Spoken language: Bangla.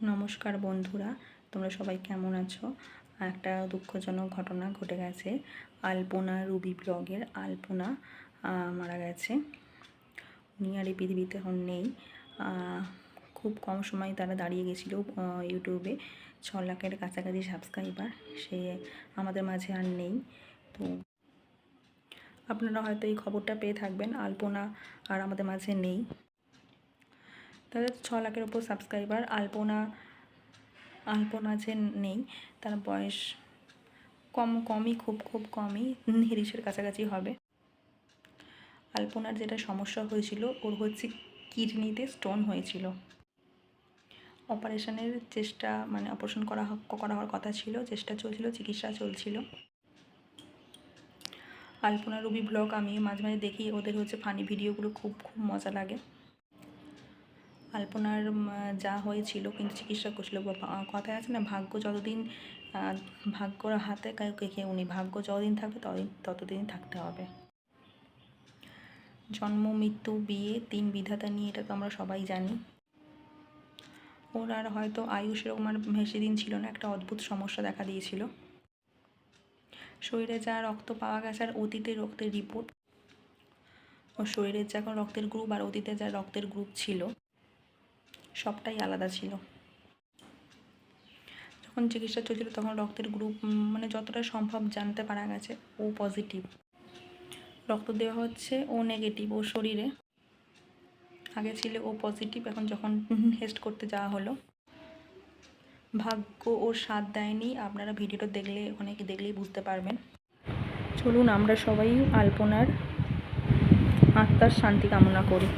নমস্কার বন্ধুরা, তোমরা সবাই কেমন আছো? একটা দুঃখজনক ঘটনা ঘটে গেছে। আলপনা রুবি ব্লগের আলপনা মারা গেছে। উনি আর এই পৃথিবীতে এখন নেই। খুব কম সময় তারা দাঁড়িয়ে গেছিল ইউটিউবে। ছ লাখের কাছাকাছি সাবস্ক্রাইবার সে আমাদের মাঝে আর নেই। তো আপনারা হয়তো এই খবরটা পেয়ে থাকবেন, আলপনা আর আমাদের মাঝে নেই। তাদের ছ লাখের উপর সাবস্ক্রাইবার আলপনা আলপনা যে নেই, তার বয়স কম, কমই, খুব খুব কমই হিরিশের কাছাকাছি হবে। আলপনার যেটা সমস্যা হয়েছিল, ওর হচ্ছে কিডনিতে স্টোন হয়েছিল। অপারেশনের চেষ্টা মানে অপারেশন করা করা হওয়ার কথা ছিল, চেষ্টা চলছিল, চিকিৎসা চলছিল। আলপনা রুবি ব্লগ আমি মাঝে মাঝে দেখি, ওদের হচ্ছে ফানি ভিডিওগুলো খুব খুব মজা লাগে। আলপনার যা হয়েছিল, কিন্তু চিকিৎসা করছিল। কথায় আছে না, ভাগ্য যতদিন ভাগ্যর হাতে কাউকে কেউ নেই, ভাগ্য যতদিন থাকবে ততদিন ততদিন থাকতে হবে। জন্ম, মৃত্যু, বিয়ে, তিন বিধাতা নিয়ে এটা তো আমরা সবাই জানি। ওর আর হয়তো আয়ুষ এরকম আর বেশি দিন ছিল না, একটা অদ্ভুত সমস্যা দেখা দিয়েছিল। শরীরে যা রক্ত পাওয়া গেছে আর অতীতের রক্তের রিপোর্ট ওর শরীরের যা রক্তের গ্রুপ আর অতীতে যা রক্তের গ্রুপ ছিল সবটাই আলাদা ছিল। যখন চিকিৎসা চলছিল তখন রক্তের গ্রুপ মানে যতটা সম্ভব জানতে পারা গেছে, ও পজিটিভ রক্ত দেওয়া হচ্ছে ও নেগেটিভ ও শরীরে। আগে ছিল ও পজিটিভ এখন যখন টেস্ট করতে যাওয়া হলো, ভাগ্য ওর সাথ দেয়নি। আপনারা ভিডিওটা দেখলে, ওখানে দেখলেই বুঝতে পারবেন। চলুন আমরা সবাই আলপনার আত্মার শান্তি কামনা করি।